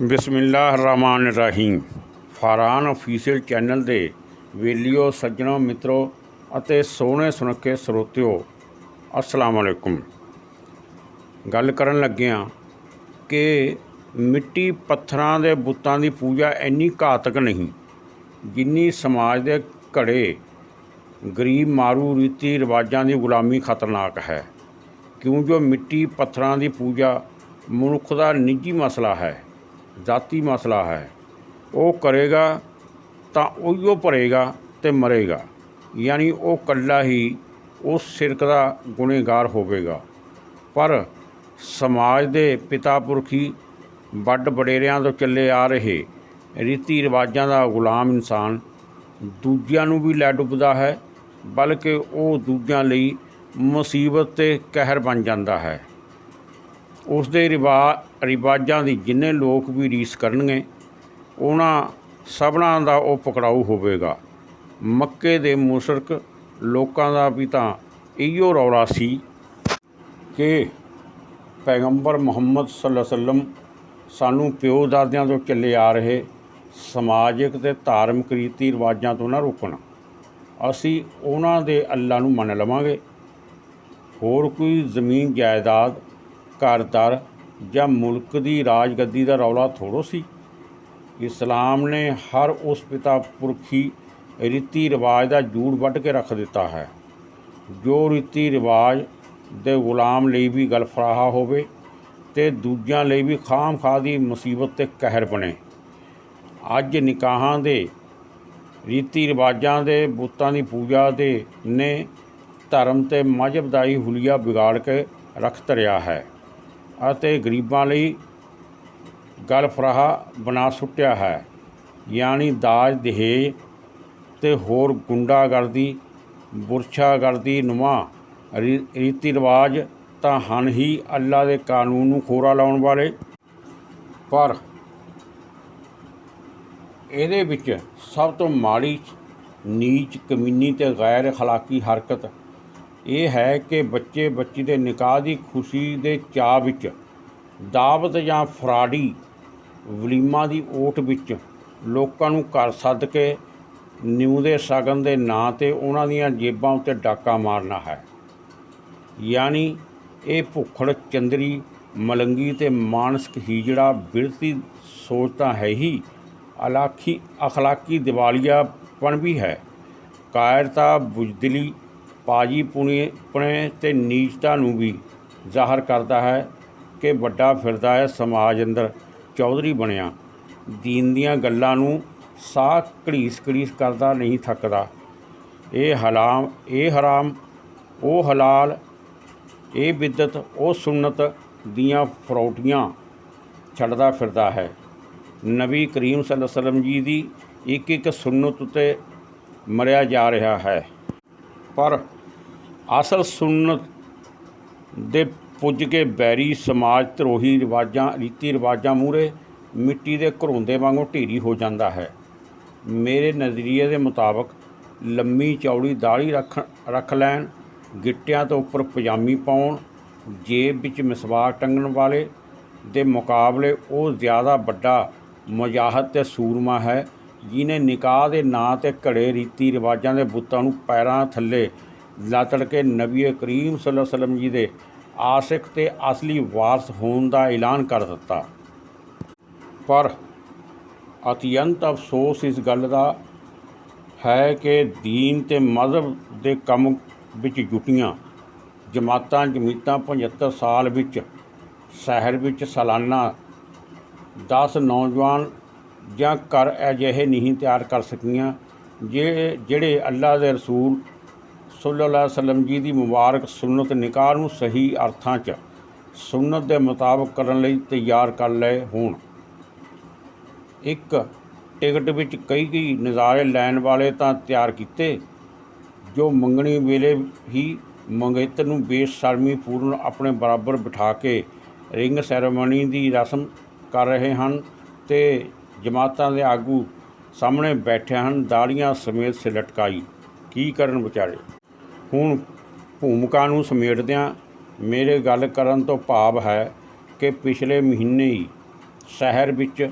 ਬਿਸਮਿਲ੍ਲਾਹਿਰਰਹਿਮਾਨਿਰਰਹੀਮ। ਫਾਰਾਨ official channel ਦੇ ਵੇਲੀਓ, ਸੱਜਣੋ, ਮਿੱਤਰੋ ਅਤੇ ਸੋਹਣੇ ਸੁਨੱਖੇ ਸਰੋਤਿਓ, ਅਸਲਾਮ ਅਲੈਕੁਮ। ਗੱਲ ਕਰਨ ਲੱਗਿਆਂ ਕਿ ਮਿੱਟੀ ਪੱਥਰਾਂ ਦੇ ਬੁੱਤਾਂ ਦੀ ਪੂਜਾ ਇੰਨੀ ਘਾਤਕ ਨਹੀਂ, ਜਿੰਨੀ ਸਮਾਜ ਦੇ ਘੜੇ ਗਰੀਬ ਮਾਰੂ ਰੀਤੀ ਰਿਵਾਜਾਂ ਦੀ ਗੁਲਾਮੀ ਖਤਰਨਾਕ ਹੈ। ਕਿਉਂਕਿ ਜੋ ਮਿੱਟੀ ਪੱਥਰਾਂ ਦੀ ਪੂਜਾ ਮਨੁੱਖ ਦਾ ਨਿੱਜੀ ਮਸਲਾ ਹੈ ਜ਼ਾਤੀ ਮਸਲਾ ਹੈ। ਉਹ ਕਰੇਗਾ ਤਾਂ ਉਹੀਓ ਭਰੇਗਾ ਤੇ ਮਰੇਗਾ। ਯਾਨੀ ਉਹ ਇਕੱਲਾ ਹੀ ਉਸ ਸਿਰਕ ਦਾ ਗੁਨੇਗਾਰ ਹੋਵੇਗਾ। ਪਰ ਸਮਾਜ ਦੇ ਪਿਤਾ ਪੁਰਖੀ ਵੱਡ ਵਡੇਰਿਆਂ ਤੋਂ ਚੱਲੇ ਆ ਰਹੇ ਰੀਤੀ ਰਿਵਾਜਾਂ ਦਾ ਗੁਲਾਮ ਇਨਸਾਨ ਦੂਜਿਆਂ ਨੂੰ ਵੀ ਲੈ ਡੁੱਬਦਾ ਹੈ, ਬਲਕਿ ਉਹ ਦੂਜਿਆਂ ਲਈ ਮੁਸੀਬਤ ਤੇ ਕਹਿਰ ਬਣ ਜਾਂਦਾ ਹੈ। ਉਸ ਦੇ ਰਿਵਾ, ਰਿਵਾਜਾਂ ਦੀ ਜਿੰਨੇ ਲੋਕ ਵੀ ਰੀਸ ਕਰਨਗੇ, ਉਹਨਾਂ ਸਭਨਾਂ ਦਾ ਉਹ ਪਕੜਾਊ ਹੋਵੇਗਾ। ਮੱਕੇ ਦੇ ਮੁਸ਼ਰਕ ਲੋਕਾਂ ਦਾ ਵੀ ਤਾਂ ਇਹੋ ਰੌਲਾ ਸੀ ਕਿ ਪੈਗੰਬਰ ਮੁਹੰਮਦ ਸੱਲੱਲਾਹੁ ਅਲੈहि ਵਸੱਲਮ ਸਾਨੂੰ ਪਿਓ ਦਾਦਿਆਂ ਤੋਂ ਚੱਲੇ ਆ ਰਹੇ ਸਮਾਜਿਕ ਤੇ ਧਾਰਮਿਕ ਰੀਤੀ ਰਿਵਾਜਾਂ ਤੋਂ ਨਾ ਰੋਕਣ। ਅਸੀਂ ਉਹਨਾਂ ਦੇ ਅੱਲਾ ਨੂੰ ਮੰਨ ਲਵਾਂਗੇ। ਹੋਰ ਕੋਈ ਜ਼ਮੀਨ ਜਾਇਦਾਦ ਘਰ-ਦਰ ਜਾਂ ਮੁਲਕ ਦੀ ਰਾਜਗੱਦੀ ਦਾ ਰੌਲਾ ਥੋੜ੍ਹੋ ਸੀ। ਇਸਲਾਮ ਨੇ ਹਰ ਉਸ ਪਿਤਾ ਪੁਰਖੀ ਰੀਤੀ ਰਿਵਾਜ ਦਾ ਜੂੜ ਵੱਢ ਕੇ ਰੱਖ ਦਿੱਤਾ ਹੈ। ਜੋ ਰੀਤੀ ਰਿਵਾਜ ਦੇ ਗੁਲਾਮ ਲਈ ਵੀ ਗਲਫਰਾਹਾ ਹੋਵੇ ਤੇ ਦੂਜਿਆਂ ਲਈ ਵੀ ਖਾਮ-ਖਾ ਦੀ ਮੁਸੀਬਤ ਤੇ ਕਹਿਰ ਬਣੇ। ਅੱਜ ਨਿਕਾਹਾਂ ਦੇ ਰੀਤੀ ਰਿਵਾਜਾਂ ਦੇ ਬੁੱਤਾਂ ਦੀ ਪੂਜਾ ਦੇ ਨੇ ਧਰਮ ਤੇ ਮਜ਼ਹਬ ਦਾ ਹੁਲੀਆ ਵਿਗਾੜ ਕੇ ਰੱਖ ਧਰਿਆ ਹੈ। ਅਤੇ ਗਰੀਬਾਂ ਲਈ ਗਲਫਰਾਹ ਬਣਾ ਸੁੱਟਿਆ ਹੈ। ਯਾਨੀ ਦਾਜ ਦਹੇਜ ਤੇ ਹੋਰ ਗੁੰਡਾਗਰਦੀ, ਬੁਰਸ਼ਾਗਰਦੀ ਨੁਮਾ ਰੀ- ਰੀਤੀ ਰਿਵਾਜ ਤਾਂ ਹਨ ਹੀ ਅੱਲਾ ਦੇ ਕਾਨੂੰਨ ਨੂੰ ਖੋਰਾ ਲਾਉਣ ਵਾਲੇ। ਪਰ ਇਹਦੇ ਵਿੱਚ ਸਭ ਤੋਂ ਮਾੜੀ ਨੀਚ ਕਮੀਨੀ ਤੇ ਗੈਰ ਅਖਲਾਕੀ ਹਰਕਤ ਇਹ ਹੈ ਕਿ ਬੱਚੇ ਬੱਚੀ ਦੇ ਨਿਕਾਹ ਦੀ ਖੁਸ਼ੀ ਦੇ ਚਾਅ ਵਿੱਚ ਦਾਵਤ ਜਾਂ ਫਰਾਡੀ ਵਲੀਮਾ ਦੀ ਓਟ ਵਿੱਚ ਲੋਕਾਂ ਨੂੰ ਘਰ ਸੱਦ ਕੇ ਨਿਊ ਦੇ ਸ਼ਗਨ ਦੇ ਨਾਂ ਤੇ ਉਹਨਾਂ ਦੀਆਂ ਜੇਬਾਂ ਉੱਤੇ ਡਾਕਾ ਮਾਰਨਾ ਹੈ। ਯਾਨੀ ਇਹ ਭੁੱਖੜ ਚੰਦਰੀ, ਮਲੰਗੀ ਤੇ ਮਾਨਸਿਕ ਹੀਜੜਾ ਬਿਰਤੀ ਸੋਚ ਤਾਂ ਹੈ ਹੀ ਅਲਾਖੀ ਅਖਲਾਕੀ ਦੀਵਾਲੀਆਪਣ ਵੀ ਹੈ। ਕਾਇਰਤਾ, ਬੁਜ਼ਦਿਲੀ ਪਾਜੀ ਪੁਣੇ ਪੁਣੇ ਤੇ ਨੀਚਤਾ ਨੂੰ ਵੀ ਜ਼ਾਹਰ ਕਰਦਾ ਹੈ ਕਿ ਵੱਡਾ ਫਿਰਦਾ ਹੈ ਸਮਾਜ ਅੰਦਰ ਚੌਧਰੀ ਬਣਿਆ। ਦੀਨ ਦੀਆਂ ਗੱਲਾਂ ਨੂੰ ਸਾਹ ਘੜੀਸ ਘੜੀਸ ਕਰਦਾ ਨਹੀਂ ਥੱਕਦਾ। ਇਹ ਹਲਾਮ, ਇਹ ਹਰਾਮ, ਉਹ ਹਲਾਲ, ਇਹ ਬਿਦਤ, ਉਹ ਸੁਨਨਤ ਦੀਆਂ ਫਰੋਟੀਆਂ ਛੱਡਦਾ ਫਿਰਦਾ ਹੈ। ਨਬੀ ਕਰੀਮ ਸੱਲੱਲਾਹੁ ਅਲੈहि ਵਸੱਲਮ ਜੀ ਦੀ ਇੱਕ ਇੱਕ ਸੁਨਨਤ ਉਤੇ ਮਰਿਆ ਜਾ ਰਿਹਾ ਹੈ। ਪਰ ਅਸਲ ਸੁਨਨਤ ਦੇ ਪੁੱਜ ਕੇ ਬੈਰੀ ਸਮਾਜ ਧਰੋਹੀ ਰਿਵਾਜਾਂ, ਰੀਤੀ ਰਿਵਾਜਾਂ ਮੂਹਰੇ ਮਿੱਟੀ ਦੇ ਘਰੋਂਦੇ ਵਾਂਗੂ ਢੇਰੀ ਹੋ ਜਾਂਦਾ ਹੈ। ਮੇਰੇ ਨਜ਼ਰੀਏ ਦੇ ਮੁਤਾਬਕ ਲੰਮੀ ਚੌੜੀ ਦਾੜੀ ਰੱਖ ਰੱਖ ਲੈਣ, ਗਿੱਟਿਆਂ ਤੋਂ ਉੱਪਰ ਪਜਾਮੀ ਪਾਉਣ, ਜੇਬ ਵਿੱਚ ਮਿਸਵਾਕ ਟੰਗਣ ਵਾਲੇ ਦੇ ਮੁਕਾਬਲੇ ਉਹ ਜ਼ਿਆਦਾ ਵੱਡਾ ਮੁਜਾਹਦ ਤੇ ਸੂਰਮਾ ਹੈ ਜਿਨੇ ਨਿਕਾਹ ਦੇ ਨਾਂ ਤੇ ਘੜੇ ਰੀਤੀ ਰਿਵਾਜਾਂ ਦੇ ਬੁੱਤਾਂ ਨੂੰ ਪੈਰਾਂ ਥੱਲੇ ਲੱਤੜ ਕੇ ਨਬੀ ਕਰੀਮ ਸੱਲੱਲਾਹੁ ਅਲੈहि ਵਸੱਲਮ ਜੀ ਦੇ ਆਸਿਕ ਤੇ ਅਸਲੀ ਵਾਰਸ ਹੋਣ ਦਾ ਐਲਾਨ ਕਰ ਦਿੱਤਾ। ਪਰ ਅਤਿਅੰਤ ਅਫਸੋਸ ਇਸ ਗੱਲ ਦਾ ਹੈ ਕਿ ਦੀਨ ਤੇ ਮਜ਼ਹਬ ਦੇ ਕੰਮ ਵਿੱਚ ਜੁਟੀਆਂ, ਜਮਾਤਾਂ ਜਮੀਤਾਂ 75 ਸਾਲ ਵਿੱਚ, ਸ਼ਹਿਰ ਵਿੱਚ ਸਾਲਾਨਾ 10 ਨੌਜਵਾਨ ਜਾਂ ਘਰ ਅਜਿਹੇ ਨਹੀਂ ਤਿਆਰ ਕਰ ਸਕੀਆਂ, ਜੇ, ਜਿਹੜੇ ਅੱਲਾ ਦੇ ਰਸੂਲ ਸੱਲੱਲਾਹੁ ਅਲੈहि ਜੀ ਦੀ ਮੁਬਾਰਕ ਸੁਨਨਤ ਨਿਕਾਹ ਨੂੰ ਸਹੀ ਅਰਥਾਂ 'ਚ ਸੁਨਨਤ ਦੇ ਮੁਤਾਬਕ ਕਰਨ ਲਈ ਤਿਆਰ ਕਰ ਲਏ ਹੋਣ। ਇੱਕ, ਟਿਕਟ ਵਿੱਚ ਕਈ ਕਈ ਨਜ਼ਾਰੇ ਲੈਣ ਵਾਲੇ ਤਾਂ ਤਿਆਰ ਕੀਤੇ, ਜੋ ਮੰਗਣੀ ਵੇਲੇ ਹੀ ਮੰਗੇਤਰ ਨੂੰ ਬੇਸ਼ਰਮੀ ਪੂਰਨ ਆਪਣੇ ਬਰਾਬਰ ਬਿਠਾ ਕੇ ਰਿੰਗ ਸੈਰੇਮਨੀ ਦੀ ਰਸਮ ਕਰ ਰਹੇ ਹਨ ਤੇ ਜਮਾਤਾਂ ਦੇ ਆਗੂ ਸਾਹਮਣੇ ਬੈਠੇ ਹਨ ਦਾੜੀਆਂ ਸਮੇਤ ਸਿਲਟਕਾਈ। ਕੀ ਕਰਨ ਵਿਚਾਰੇ? ਹੁਣ ਭੂਮਿਕਾ ਨੂੰ ਸਮੇਟਦਿਆਂ ਮੇਰੇ ਗੱਲ ਕਰਨ ਤੋਂ ਭਾਵ ਹੈ ਕਿ ਪਿਛਲੇ ਮਹੀਨੇ ਹੀ ਸ਼ਹਿਰ ਵਿੱਚ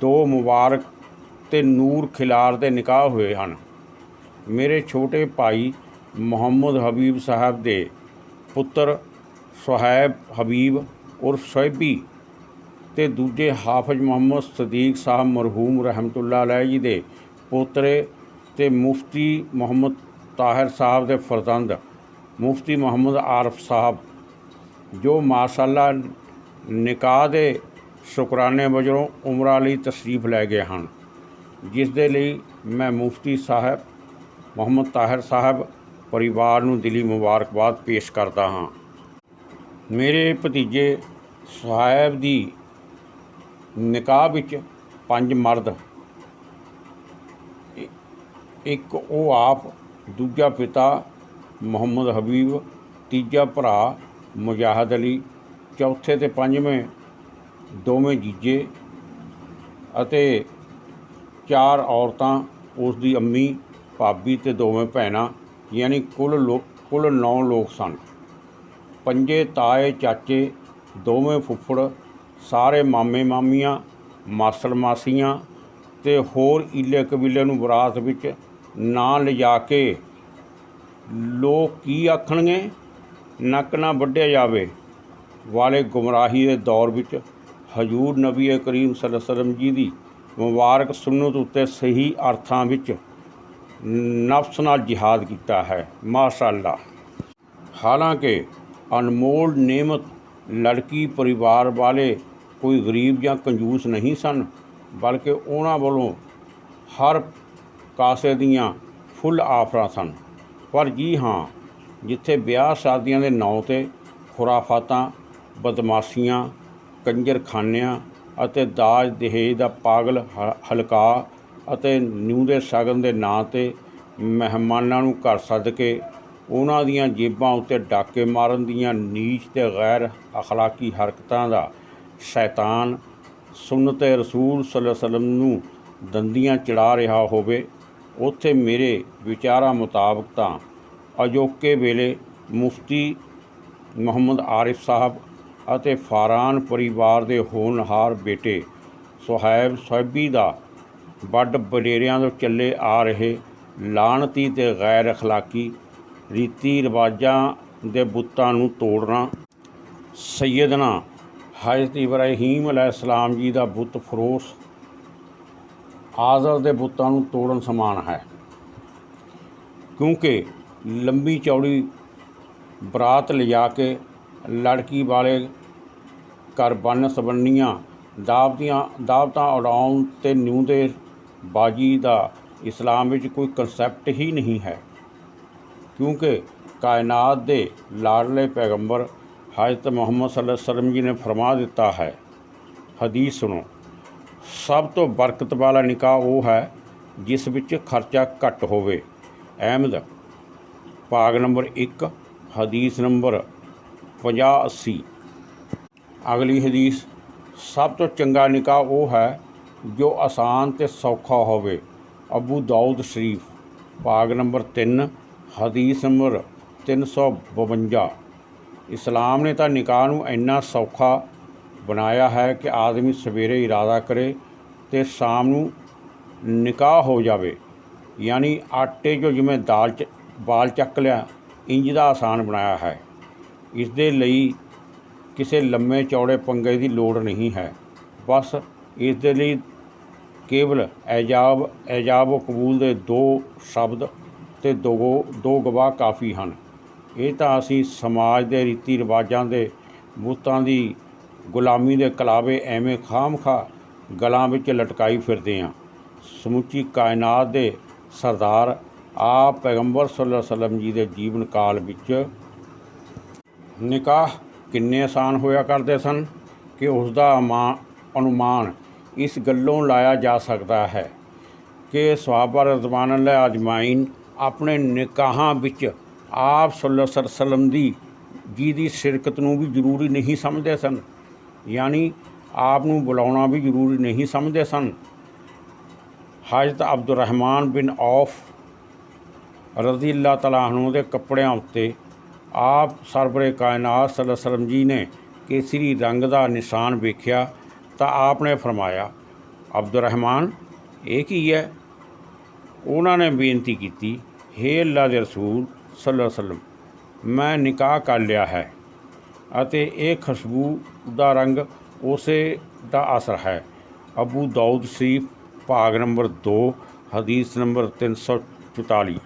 ਦੋ ਮੁਬਾਰਕ ਤੇ ਨੂਰ ਖਿਲਾਰ ਦੇ ਨਿਕਾਹ ਹੋਏ ਹਨ। ਮੇਰੇ ਛੋਟੇ ਭਾਈ ਮੁਹੰਮਦ ਹਬੀਬ ਸਾਹਿਬ ਦੇ ਪੁੱਤਰ ਸੁਹੈਬ ਹਬੀਬ ਉਰਫ ਸੁਹੈਬੀ ਤੇ ਦੂਜੇ ਹਾਫਿਜ਼ ਮੁਹੰਮਦ ਸਦੀਕ ਸਾਹਿਬ ਮਰਹੂਮ ਰਹਿਮਤੁਲਲਾਹ ਅਲੈਹ ਜੀ ਦੇ ਪੋਤਰੇ ਤੇ ਮੁਫਤੀ ਮੁਹੰਮਦ ਤਾਹਿਰ ਸਾਹਿਬ ਦੇ ਫਰਜ਼ੰਦ, ਮੁਫਤੀ ਮੁਹੰਮਦ ਆਰਫ ਸਾਹਿਬ, ਜੋ ਮਾਸ਼ਾਅੱਲਾ ਨਿਕਾਹ ਦੇ ਸ਼ੁਕਰਾਨੇ ਵਜੋਂ ਉਮਰਾ ਲਈ ਤਸ਼ਰੀਫ ਲੈ ਗਏ ਹਨ। ਜਿਸ ਦੇ ਲਈ ਮੈਂ ਮੁਫਤੀ ਸਾਹਿਬ, ਮੁਹੰਮਦ ਤਾਹਿਰ ਸਾਹਿਬ ਪਰਿਵਾਰ ਨੂੰ ਦਿਲੀ ਮੁਬਾਰਕਬਾਦ ਪੇਸ਼ ਕਰਦਾ ਹਾਂ। ਮੇਰੇ ਭਤੀਜੇ ਸਾਹਿਬ ਦੀ ਨਿਕਾਹ ਵਿੱਚ ਪੰਜ ਮਰਦ ਇੱਕ ਉਹ ਆਪ ਦੂਜਾ ਪਿਤਾ ਮੁਹੰਮਦ ਹਬੀਬ, ਤੀਜਾ ਭਰਾ ਮੁਜਾਹਦ ਅਲੀ, ਚੌਥੇ ਤੇ ਪੰਜਵੇਂ ਦੋਵੇਂ ਜੀਜੇ ਅਤੇ ਚਾਰ ਔਰਤਾਂ, ਉਸ ਦੀ ਅੰਮੀ, ਭਾਬੀ ਤੇ ਦੋਵੇਂ ਭੈਣਾਂ, ਯਾਨੀ ਕੁੱਲ ਲੋ, ਕੁੱਲ 9 ਲੋਕ ਸਨ। ਪੰਜੇ ਤਾਏ, ਚਾਚੇ, ਦੋਵੇਂ ਫੁੱਫੜ, ਸਾਰੇ ਮਾਮੇ ਮਾਮੀਆਂ, ਮਾਸੜ ਮਾਸੀਆਂ ਤੇ ਹੋਰ ਈਲੇ ਕਬੀਲੇ ਨੂੰ ਵਿਰਾਸਤ ਵਿੱਚ ਨਾ ਲਿਜਾ ਕੇ ਲੋਕ ਕੀ ਆਖਣਗੇ? ਨੱਕ ਨਾ ਵੱਢਿਆ ਜਾਵੇ। ਵਾਲੇ ਗੁੰਮਰਾਹੀ ਦੇ ਦੌਰ ਵਿੱਚ ਹਜੂਰ ਨਬੀ ਕਰੀਮ ਸੱਲੱਲਾਹੁ ਜੀ ਦੀ ਮੁਬਾਰਕ ਸੁਨਨਤ ਉੱਤੇ ਸਹੀ ਅਰਥਾਂ ਵਿੱਚ ਨਫਸ ਨਾਲ ਜਿਹਾਦ ਕੀਤਾ ਹੈ। ਮਾਸ਼ਾਅੱਲਾ। ਹਾਲਾਂਕਿ ਅਨਮੋਲ ਨੇਮਤ ਲੜਕੀ ਪਰਿਵਾਰ ਵਾਲੇ ਕੋਈ ਗਰੀਬ ਜਾਂ ਕੰਜੂਸ ਨਹੀਂ ਸਨ, ਬਲਕਿ ਉਹਨਾਂ ਵੱਲੋਂ ਹਰ ਕਾਸੇ ਦੀਆਂ ਫੁੱਲ ਆਫਰਾਂ ਸਨ। ਪਰ ਜੀ ਹਾਂ, ਜਿੱਥੇ ਵਿਆਹ ਸ਼ਾਦੀਆਂ ਦੇ ਨਾਂ ਤੇ ਖੁਰਾਫਾਤਾਂ, ਬਦਮਾਸ਼ੀਆਂ, ਕੰਜਰਖਾਨਿਆਂ ਅਤੇ ਦਾਜ ਦਹੇਜ ਦਾ ਪਾਗਲ ਹ- ਹਲਕਾ ਅਤੇ ਨਿਊ ਦੇ ਸ਼ਗਨ ਦੇ ਨਾਂ ਤੇ ਮਹਿਮਾਨਾਂ ਨੂੰ ਘਰ ਸੱਦ ਕੇ ਉਹਨਾਂ ਦੀਆਂ ਜੇਬਾਂ ਉੱਤੇ ਡਾਕੇ ਮਾਰਨ ਦੀਆਂ ਨੀਚ ਤੇ ਗੈਰ ਅਖਲਾਕੀ ਹਰਕਤਾਂ ਦਾ ਸ਼ੈਤਾਨ ਸੁਨਨਤ ਰਸੂਲ ਸੱਲੱਲਾਹੁ ਅਲੈਹਿ ਵਸੱਲਮ ਨੂੰ ਦੰਦੀਆਂ ਚੜਾ ਰਿਹਾ ਹੋਵੇ ਉੱਥੇ ਮੇਰੇ ਵਿਚਾਰਾਂ ਮੁਤਾਬਕ ਤਾਂ ਅਜੋਕੇ ਵੇਲੇ ਮੁਫਤੀ ਮੁਹੰਮਦ ਆਰਿਫ ਸਾਹਿਬ ਅਤੇ ਫਾਰਾਨ ਪਰਿਵਾਰ ਦੇ ਹੋਣਹਾਰ ਬੇਟੇ ਸੁਹੈਬ ਸਹਿਬੀ ਦਾ ਵੱਡ ਬਡੇਰਿਆਂ ਤੋਂ ਚੱਲੇ ਆ ਰਹੇ ਲਾਣਤੀ ਤੇ ਗੈਰ ਅਖਲਾਕੀ ਰੀਤੀ ਰਿਵਾਜਾਂ ਦੇ ਬੁੱਤਾਂ ਨੂੰ ਤੋੜਨਾ, ਸੈਯਦਨਾ ਹਜ਼ਰਤ ਇਬਰਾਹੀਮ ਅਲੈਹਿਸਲਾਮ ਜੀ ਦਾ ਬੁੱਤ ਫਰੋਸ਼ ਆਜ਼ਰ ਦੇ ਬੁੱਤਾਂ ਨੂੰ ਤੋੜਨ ਸਮਾਨ ਹੈ। ਕਿਉਂਕਿ ਲੰਬੀ ਚੌੜੀ ਬਰਾਤ ਲਿਜਾ ਕੇ ਲੜਕੀ ਵਾਲੇ ਘਰ ਬੰਨ ਸਬੰਨੀਆਂ ਦਾਵਦੀਆਂ ਦਾਵਤਾਂ ਉਡਾਉਣ ਤੇ ਨਿਊ ਦੇ ਬਾਜੀ ਦਾ ਇਸਲਾਮ ਵਿੱਚ ਕੋਈ ਕਨਸੈਪਟ ਹੀ ਨਹੀਂ ਹੈ। ਕਿਉਂਕਿ ਕਾਇਨਾਤ ਦੇ ਲਾਡਲੇ ਪੈਗੰਬਰ ਹਜ਼ਰਤ ਮੁਹੰਮਦ ਸੱਲੱਲਾਹੁ ਅਲੈਹਿ ਵਸੱਲਮ ਜੀ ਨੇ ਫਰਮਾ ਦਿੱਤਾ ਹੈ। ਹਦੀਸ ਸੁਣੋ। ਸਭ ਤੋਂ ਬਰਕਤ ਵਾਲਾ ਨਿਕਾਹ ਉਹ ਹੈ ਜਿਸ ਵਿੱਚ ਖਰਚਾ ਘੱਟ ਹੋਵੇ। ਅਹਿਮਦ, ਭਾਗ ਨੰਬਰ 1 ਹਦੀਸ ਨੰਬਰ 50 80 ਅਗਲੀ ਹਦੀਸ, ਸਭ ਤੋਂ ਚੰਗਾ ਨਿਕਾਹ ਉਹ ਹੈ ਜੋ ਆਸਾਨ ਤੇ ਸੌਖਾ ਹੋਵੇ। ਅਬੂ ਦਾਊਦ ਸ਼ਰੀਫ, ਭਾਗ ਨੰਬਰ 3 ਹਦੀਸ ਨੰਬਰ 352 ਇਸਲਾਮ ਨੇ ਤਾਂ ਨਿਕਾਹ ਨੂੰ ਇੰਨਾ ਸੌਖਾ ਬਣਾਇਆ ਹੈ ਕਿ ਆਦਮੀ ਸਵੇਰੇ ਇਰਾਦਾ ਕਰੇ ਤੇ ਸ਼ਾਮ ਨੂੰ ਨਿਕਾਹ ਹੋ ਜਾਵੇ। ਯਾਨੀ ਆਟੇ ਜੋ ਜਿਵੇਂ ਦਾਲ ਚ, ਬਾਲ ਚੱਕ ਲਿਆ, ਇੰਜ ਦਾ ਆਸਾਨ ਬਣਾਇਆ ਹੈ। ਇਸ ਦੇ ਲਈ ਕਿਸੇ ਲੰਮੇ ਚੌੜੇ ਪੰਗੇ ਦੀ ਲੋੜ ਨਹੀਂ ਹੈ। ਬਸ ਇਸ ਦੇ ਲਈ ਕੇਵਲ ਐਜਾਬ ਐਜਾਬ ਕਬੂਲ ਦੇ ਦੋ ਸ਼ਬਦ ਤੇ ਦੋ ਦੋ ਗਵਾਹ ਕਾਫੀ ਹਨ। ਇਹ ਤਾਂ ਅਸੀਂ ਸਮਾਜ ਦੇ ਰੀਤੀ ਰਿਵਾਜਾਂ ਦੇ ਬੁੱਤਾਂ ਦੀ ਗੁਲਾਮੀ ਦੇ ਕਲਾਵੇ ਐਵੇਂ ਖਾਮਖਾ ਗਲਾਂ ਵਿੱਚ ਲਟਕਾਈ ਫਿਰਦੇ ਹਾਂ ਸਮੁੱਚੀ ਕਾਇਨਾਤ ਦੇ ਸਰਦਾਰ ਆਪ ਪੈਗੰਬਰ ਸੱਲੱਲਾਹੁ ਅਲੈਹਿ ਵਸੱਲਮ ਜੀ ਦੇ ਜੀਵਨ ਕਾਲ ਵਿੱਚ ਨਿਕਾਹ ਕਿੰਨੇ ਆਸਾਨ ਹੋਇਆ ਕਰਦੇ ਸਨ ਕਿ ਉਸ ਦਾ ਅਮਾ- ਅਨੁਮਾਨ ਇਸ ਗੱਲੋਂ ਲਾਇਆ ਜਾ ਸਕਦਾ ਹੈ ਕਿ ਸਹਾਬਾ ਰਜ਼ਵਾਨ ਅੱਲਾਹ ਅਜਮਾਈਨ ਆਪਣੇ ਨਿਕਾਹਾਂ ਵਿੱਚ ਆਪ ਸੱਲੱਲਾਹੁ ਅਲੈਹਿ ਵਸੱਲਮ ਦੀ ਜੀ ਦੀ ਸ਼ਿਰਕਤ ਨੂੰ ਵੀ ਜ਼ਰੂਰੀ ਨਹੀਂ ਸਮਝਦੇ ਸਨ। ਯਾਨੀ ਆਪ ਨੂੰ ਬੁਲਾਉਣਾ ਵੀ ਜ਼ਰੂਰੀ ਨਹੀਂ ਸਮਝਦੇ ਸਨ। ਹਜ਼ਰਤ ਅਬਦੁਰਰਹਿਮਾਨ ਬਿਨ ਔਫ ਰਜ਼ੀ ਅੱਲਾਹ ਤਆਲਾ ਅਨਹੂ ਦੇ ਕੱਪੜਿਆਂ ਉੱਤੇ ਆਪ ਸਰਬਰੇ ਕਾਇਨਾਤ ਸੱਲੱਲਾਹੁ ਅਲੈਹਿ ਜੀ ਨੇ ਕੇਸਰੀ ਰੰਗ ਦਾ ਨਿਸ਼ਾਨ ਵੇਖਿਆ ਤਾਂ ਆਪ ਨੇ ਫਰਮਾਇਆ, ਅਬਦੁਰਰਹਿਮਾਨ, ਇਹ ਕੀ ਹੈ? ਉਹਨਾਂ ਨੇ ਬੇਨਤੀ ਕੀਤੀ, ਹੇ ਅੱਲਾ ਦੇ ਰਸੂਲ ਸੱਲਮ ਮੈਂ ਨਿਕਾਹ ਕਰ ਲਿਆ ਹੈ। ਅਤੇ ਇਹ ਖੁਸ਼ਬੂ ਦਾ ਰੰਗ ਉਸੇ ਦਾ ਅਸਰ ਹੈ। ਅਬੂ ਦਾਊਦ ਸ਼ਰੀਫ, ਭਾਗ ਨੰਬਰ 2 ਹਦੀਸ ਨੰਬਰ 344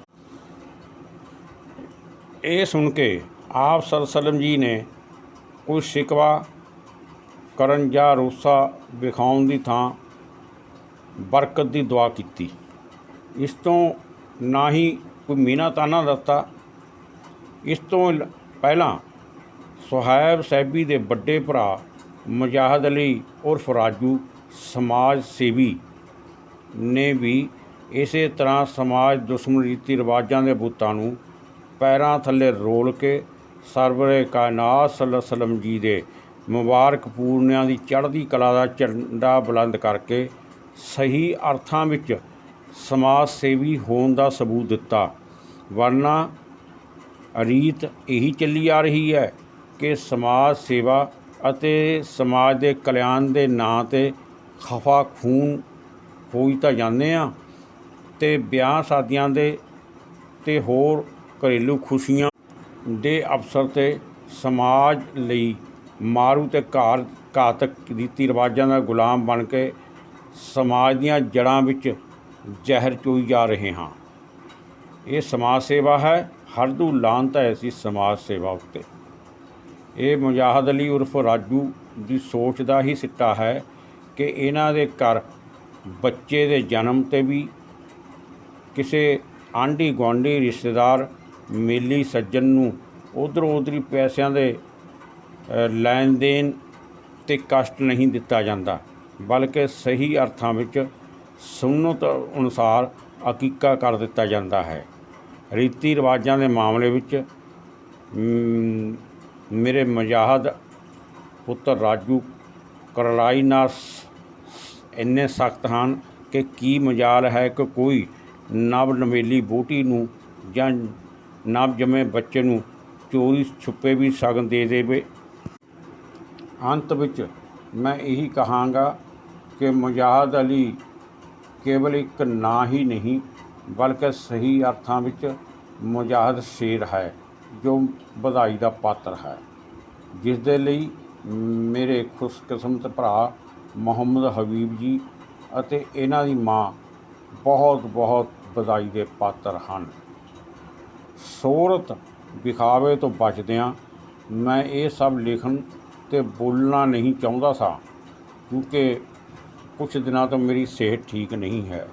ਇਹ ਸੁਣ ਕੇ ਆਪ ਸੱਲੱਲਾਹੁ ਜੀ ਨੇ ਕੋਈ ਸ਼ਿਕਵਾ ਕਰਨ ਜਾਂ ਰੋਸਾ ਵਿਖਾਉਣ ਦੀ ਥਾਂ ਬਰਕਤ ਦੀ ਦੁਆ ਕੀਤੀ। ਇਸ ਤੋਂ ਨਾ ਹੀ ਕੋਈ ਮੀਨਾ ਤਾਨਾ ਦਿੱਤਾ ਇਸ ਤੋਂ ਪਹਿਲਾਂ ਸੁਹੈਬ ਸੈਬੀ ਦੇ ਵੱਡੇ ਭਰਾ ਮੁਜਾਹਦ ਅਲੀ ਉਰਫ ਰਾਜੂ ਸਮਾਜ ਸੇਵੀ ਨੇ ਵੀ ਇਸੇ ਤਰ੍ਹਾਂ ਸਮਾਜ ਦੁਸ਼ਮਣ ਰੀਤੀ ਰਿਵਾਜਾਂ ਦੇ ਬੂਤਾਂ ਨੂੰ ਪੈਰਾਂ ਥੱਲੇ ਰੋਲ ਕੇ ਸਰਵਰੇ ਕਾਇਨਾਤ ਸੱਲੱਲਾਹੁ ਜੀ ਦੇ ਮੁਬਾਰਕ ਪੂਰਨਿਆਂ ਦੀ ਚੜ੍ਹਦੀ ਕਲਾ ਦਾ ਝੰਡਾ ਬੁਲੰਦ ਕਰਕੇ ਸਹੀ ਅਰਥਾਂ ਵਿੱਚ ਸਮਾਜ ਸੇਵੀ ਹੋਣ ਦਾ ਸਬੂਤ ਦਿੱਤਾ। ਵਰਨਾ ਰੀਤ ਇਹੀ ਚੱਲੀ ਆ ਰਹੀ ਹੈ। ਕਿ ਸਮਾਜ ਸੇਵਾ ਅਤੇ ਸਮਾਜ ਦੇ ਕਲਿਆਣ ਦੇ ਨਾਂ ਤੇ ਖਫਾ ਖੂਨ ਹੋਈ ਤਾਂ ਜਾਂਦੇ ਆ ਤੇ ਵਿਆਹ ਸ਼ਾਦੀਆਂ ਦੇ ਤੇ ਹੋਰ ਘਰੇਲੂ ਖੁਸ਼ੀਆਂ ਦੇ ਅਵਸਰ ਤੇ ਸਮਾਜ ਲਈ ਮਾਰੂ ਤੇ ਘਾਰ ਘਾਤਕ ਰੀਤੀ ਰਿਵਾਜਾਂ ਦਾ ਗੁਲਾਮ ਬਣ ਕੇ ਸਮਾਜ ਦੀਆਂ ਜੜ੍ਹਾਂ ਵਿੱਚ ਜ਼ਹਿਰ ਚੋਈ ਜਾ ਰਹੇ ਹਾਂ। ਇਹ ਸਮਾਜ ਸੇਵਾ ਹੈ ਹਰਦੂ ਲਾਂਤ ਹੈ ਐਸੀ ਸਮਾਜ ਸੇਵਾ ਉੱਤੇ। ਇਹ ਮੁਜਾਹਦ ਅਲੀ ਉਰਫ ਰਾਜੂ ਦੀ ਸੋਚ ਦਾ ਹੀ ਸਿੱਟਾ ਹੈ ਕਿ ਇਹਨਾਂ ਦੇ ਘਰ ਬੱਚੇ ਦੇ ਜਨਮ ਤੇ ਵੀ ਕਿਸੇ ਆਂਢੀ ਗੁਆਂਢੀ ਰਿਸ਼ਤੇਦਾਰ, ਮੇਲੀ ਸੱਜਣ ਨੂੰ ਉਧਰੋਂ ਉਧਰੀ ਪੈਸਿਆਂ ਦੇ ਲੈਣ ਦੇਣ ਤੇ ਕਸ਼ਟ ਨਹੀਂ ਦਿੱਤਾ ਜਾਂਦਾ, ਬਲਕਿ ਸਹੀ ਅਰਥਾਂ ਵਿੱਚ ਸੁਨਨਤ ਅਨੁਸਾਰ ਅਕੀਕਾ ਕਰ ਦਿੱਤਾ ਜਾਂਦਾ ਹੈ। ਰੀਤੀ ਰਿਵਾਜਾਂ ਦੇ ਮਾਮਲੇ ਵਿੱਚ ਮੇਰੇ ਮਜ਼ਾਹਦ ਪੁੱਤਰ ਰਾਜੂ ਕਰਲਾਈਨਾ ਇੰਨੇ ਸਖਤ ਹਨ ਕਿ ਕੀ ਮਜਾਲ ਹੈ ਕਿ ਕੋਈ ਨਵ ਨਵੇਲੀ ਬੋਟੀ ਨੂੰ ਜਾਂ ਨਵ ਜੰਮੇ ਬੱਚੇ ਨੂੰ ਚੋਰੀ ਛੁਪੇ ਵੀ ਸ਼ਗਨ ਦੇ ਦੇਵੇ। ਅੰਤ ਵਿੱਚ ਮੈਂ ਇਹੀ ਕਹਾਂਗਾ ਕਿ ਮੁਜਾਹਦ ਅਲੀ ਕੇਵਲ ਇੱਕ ਨਾਂ ਹੀ ਨਹੀਂ, ਬਲਕਿ ਸਹੀ ਅਰਥਾਂ ਵਿੱਚ ਮੁਜਾਹਦ ਸ਼ੇਰ ਹੈ। ਜੋ ਵਧਾਈ ਦਾ ਪਾਤਰ ਹੈ ਜਿਸ ਦੇ ਲਈ ਮੇਰੇ ਖੁਸ਼ਕਿਸਮਤ ਭਰਾ ਮੁਹੰਮਦ ਹਬੀਬ ਜੀ ਅਤੇ ਇਹਨਾਂ ਦੀ ਮਾਂ ਬਹੁਤ ਬਹੁਤ ਵਧਾਈ ਦੇ ਪਾਤਰ ਹਨ। ਸੋਰਤ ਵਿਖਾਵੇ ਤੋਂ ਬਚਦਿਆਂ ਮੈਂ ਇਹ ਸਭ ਲਿਖਣ ਤੇ ਬੋਲਣਾ ਨਹੀਂ ਚਾਹੁੰਦਾ ਸਾਂ, ਕਿਉਂਕਿ ਕੁਝ ਦਿਨਾਂ ਤੋਂ ਮੇਰੀ ਸਿਹਤ ਠੀਕ ਨਹੀਂ ਹੈ।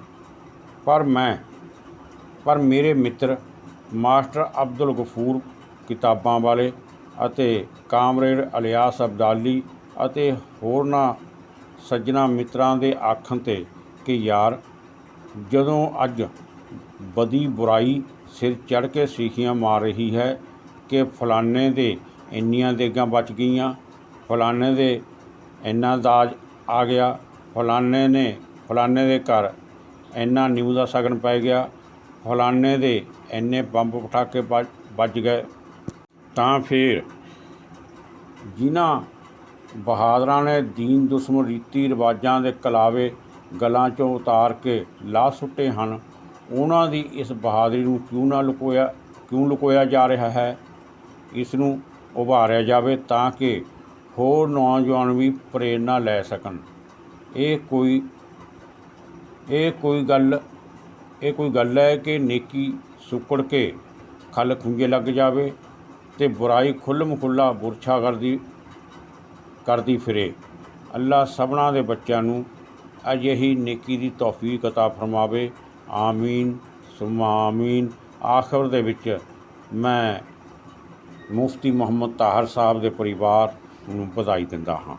ਪਰ ਮੈਂ, ਪਰ ਮੇਰੇ ਮਿੱਤਰ ਮਾਸਟਰ ਅਬਦੁਲ ਗਫੂਰ ਕਿਤਾਬਾਂ ਵਾਲੇ ਅਤੇ ਕਾਮਰੇਡ ਅਲਿਆਸ ਅਬਦਾਲੀ ਅਤੇ ਹੋਰਨਾਂ ਸੱਜਣਾ ਮਿੱਤਰਾਂ ਦੇ ਆਖਣ ਤੇ ਕਿ ਯਾਰ, ਜਦੋਂ ਅੱਜ ਬਦੀ ਬੁਰਾਈ ਸਿਰ ਚੜ੍ਹ ਕੇ ਸੀਖੀਆਂ ਮਾਰ ਰਹੀ ਹੈ ਕਿ ਫਲਾਣੇ ਦੇ ਇੰਨੀਆਂ ਦੇਗਾਂ ਬਚ ਗਈਆਂ, ਫਲਾਣੇ ਦੇ ਇੰਨਾ ਦਾਜ ਆ ਗਿਆ, ਫਲਾਣੇ ਨੇ, ਫਲਾਣੇ ਦੇ ਘਰ ਇੰਨਾ ਨਿਊ ਦਾ ਸ਼ਗਨ ਪੈ ਗਿਆ ਫਲਾਣੇ ਦੇ ਇੰਨੇ ਬੰਬ ਪਟਾਕੇ ਵੱਜ ਗਏ। ਤਾਂ ਫਿਰ ਜਿਨ੍ਹਾਂ ਬਹਾਦਰਾਂ ਨੇ ਦੀਨ ਦੁਸ਼ਮਣ ਰੀਤੀ ਰਿਵਾਜਾਂ ਦੇ ਕਲਾਵੇ ਗਲਾਂ 'ਚੋਂ ਉਤਾਰ ਕੇ ਲਾ ਸੁੱਟੇ ਹਨ, ਉਹਨਾਂ ਦੀ ਇਸ ਬਹਾਦਰੀ ਨੂੰ ਕਿਉਂ ਨਾ ਲੁਕੋਇਆ, ਕਿਉਂ ਲੁਕੋਇਆ ਜਾ ਰਿਹਾ ਹੈ? ਇਸ ਨੂੰ ਉਭਾਰਿਆ ਜਾਵੇ ਤਾਂ ਕਿ ਹੋਰ ਨੌਜਵਾਨ ਵੀ ਪ੍ਰੇਰਨਾ ਲੈ ਸਕਣ। ਇਹ ਕੋਈ ਇਹ ਕੋਈ ਗੱਲ ਇਹ ਕੋਈ ਗੱਲ ਹੈ ਕਿ ਨੇਕੀ ਸੁੱਕੜ ਕੇ ਖਲ ਖੁੰਝੇ ਲੱਗ ਜਾਵੇ ਤੇ ਬੁਰਾਈ ਖੁੱਲ੍ਹ ਖੁੱਲਾ ਬੁਰਛਾ ਕਰਦੀ ਕਰਦੀ ਫਿਰੇ ਅੱਲਾ ਸਭਨਾਂ ਦੇ ਬੱਚਿਆਂ ਨੂੰ ਅਜਿਹੀ ਨੇਕੀ ਦੀ ਤੌਫੀਕ عطا ਫਰਮਾਵੇ ਆਮੀਨ ਸੁਮਾ ਆਮੀਨ ਆਖਰ ਦੇ ਵਿੱਚ ਮੈਂ ਮੁਫਤੀ ਮੁਹੰਮਦ ਤਾਹਰ ਸਾਹਿਬ ਦੇ ਪਰਿਵਾਰ ਨੂੰ ਵਧਾਈ ਦਿੰਦਾ ਹਾਂ